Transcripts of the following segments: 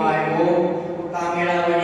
บ่าย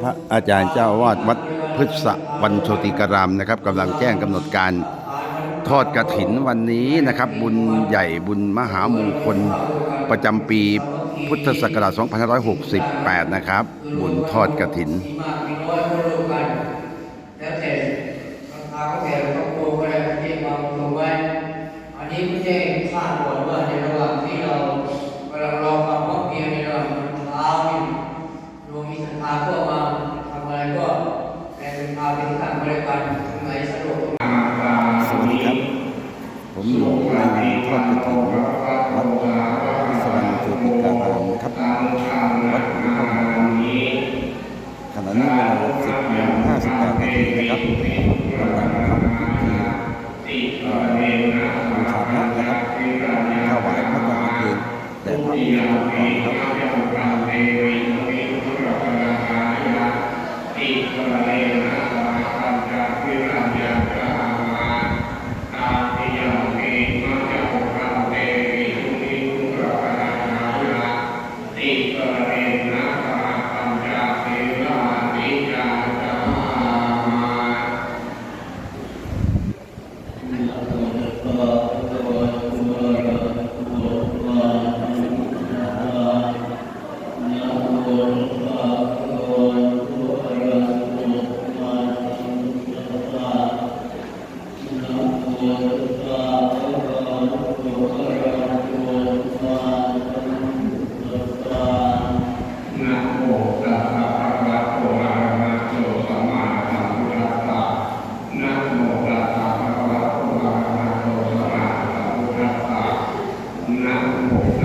พระอาจารย์เจ้าวาดวัดพฤษวันโชติการามนะครับกำลังแจ้งกำหนดการทอดกระถินวันนี้นะครับ บุญใหญ่บุญมหามงคลประจำปีพุทธศักราช 2568 นะครับ บุญทอดกระถิน แล้วแต่ราคาก็แต่ละครอบครัวก็ได้เรียกมาลงไว้ อันนี้ไม่ใช่คาดก่อนว่าในระหว่างที่เรากำลังรอความพร้อมเพรียงในระหว่างเช้านี่ดวงมีศรัทธาก็มาทำอะไรก็แต่เป็นพาเป็นทางบริการตรงไหนสะดวกตรงไหน สวัสดีครับ ผมอยู่ในงานทอดกระถิน วัดพิศวรรณโชติการามนะครับวัดหลวงพ่อขณะนี้เวลา10โมงห้าสิบนาทีนะครับกำลังทำพิธีบูชาพระนะครับถวายพระทหารเพลแด่พระองค์ทรงก่อนครับ นะโม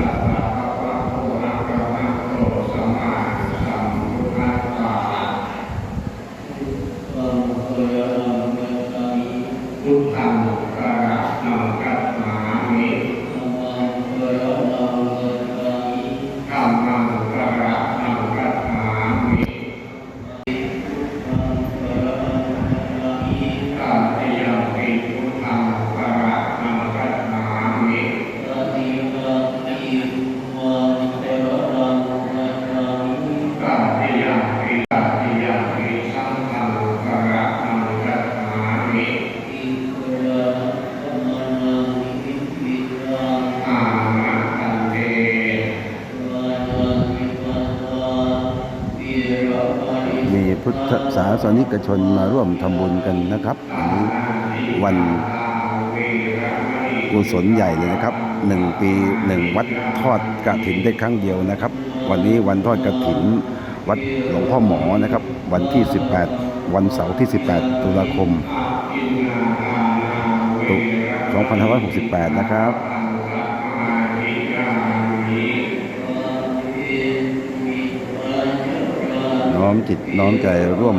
ธศาสนิกชนมาร่วมทำบุญกันนะครับวันกุศลใหญ่เลยนะครับหนึ่งปีหนึ่งวัดทอดกระถินได้ครั้งเดียวนะครับ วันนี้วันทอดกระถินวัดหลวงพ่อหมอนะครับ วันที่ 18 วันเสาร์ที่ 18 ตุลาคม 2568 นะครับ จิตน้อมใจร่วม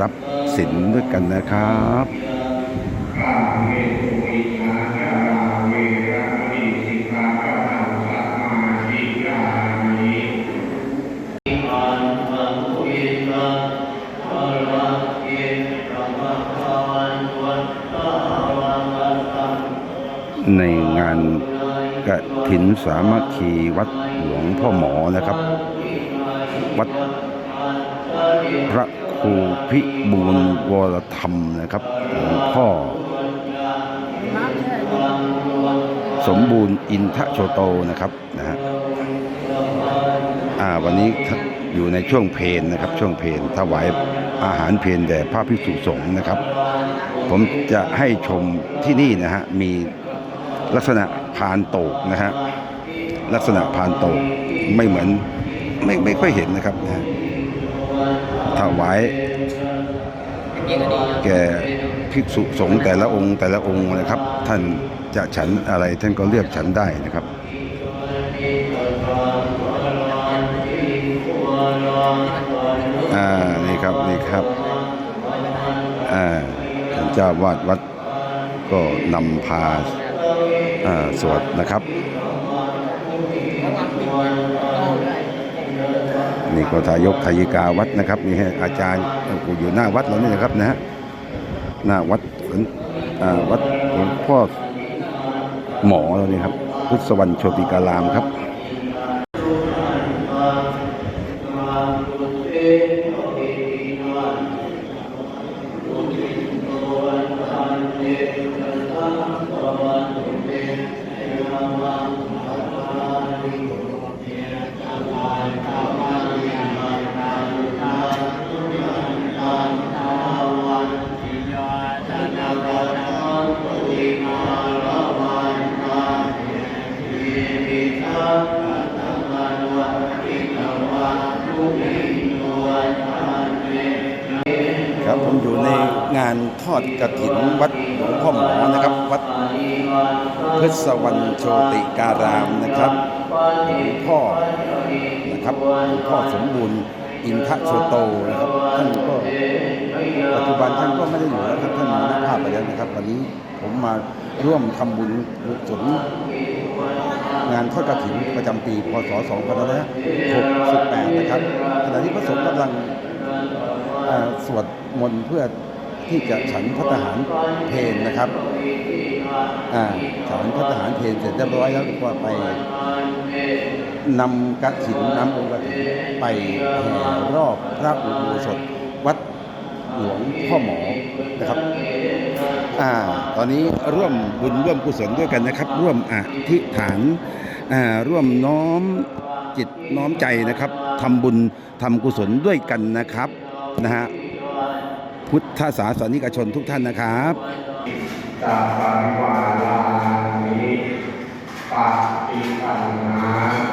รับศีลด้วยกันนะครับในงานกระถินสามัคคีวัดหลวงพ่อหมอนะครับ วัด พระครูพิบูลวรธรรมนะครับหลวงพ่อ สมบูรณ์อินทโชโตนะครับนะฮะอ่าวันนี้อยู่ในช่วงเพลนนะครับ ช่วงเพลนถวายอาหารเพลนแด่พระภิกษุสงฆ์นะครับ ผมจะให้ชมที่นี่นะฮะมีลักษณะพานโตกนะฮะลักษณะพานโตไม่เหมือนไม่ไม่ค่อยเห็นนะครับนะ ถวายแก่ภิกษุสงฆ์แต่ละองค์แต่ละองค์นะครับ ท่านจะฉันอะไรท่านก็เลือกฉันได้นะครับอ่านี่ครับนี่ครับอ่าท่านเจ้าวาดวัดก็นำพาอ่าสวดนะครับ นี่ก็ทายกทายิกาวัดนะครับนี่ให้อาจารย์อยู่หน้าวัดเรานี่นะครับนะฮะหน้าวัดหลวงวัดหลวงพ่อหมอเรานี่ครับพุทธสวรรณโชติการามครับ งานทอดกระถินวัดหลวงพ่อหมอนะครับ วัดพฤษวรรณโชติการามนะครับหลวงพ่อนะครับหลวงพ่อสมบูรณ์อินทะโชโตนะครับท่านก็ปัจจุบันท่านก็ไม่ได้อยู่แล้วครับท่านมรณภาพไปแล้วนะครับ วันนี้ผมมาร่วมทำบุญกุศลงานทอดกระถินประจำปี พศ 2568 นะครับ ขณะที่พระสงฆ์กำลังสวดมนต์เพื่อ ที่จะฉันพัฒหารเพลนะครับฉันพัฒหารเพลเสร็จเรียบร้อยแล้วก็ไปนำกระถินนำองค์กระถินไปแห่รอบพระอุโบสถวัดหลวงพ่อหมอนะครับอ่าตอนนี้ร่วมบุญร่วมกุศลด้วยกันนะครับ ร่วมอธิษฐานอ่าร่วมน้อมจิตน้อมใจนะครับทำบุญทำกุศลด้วยกันนะครับนะฮะ พุทธศาสนิกชนทุกท่านนะครับตาปังวาลานิปาติปันนา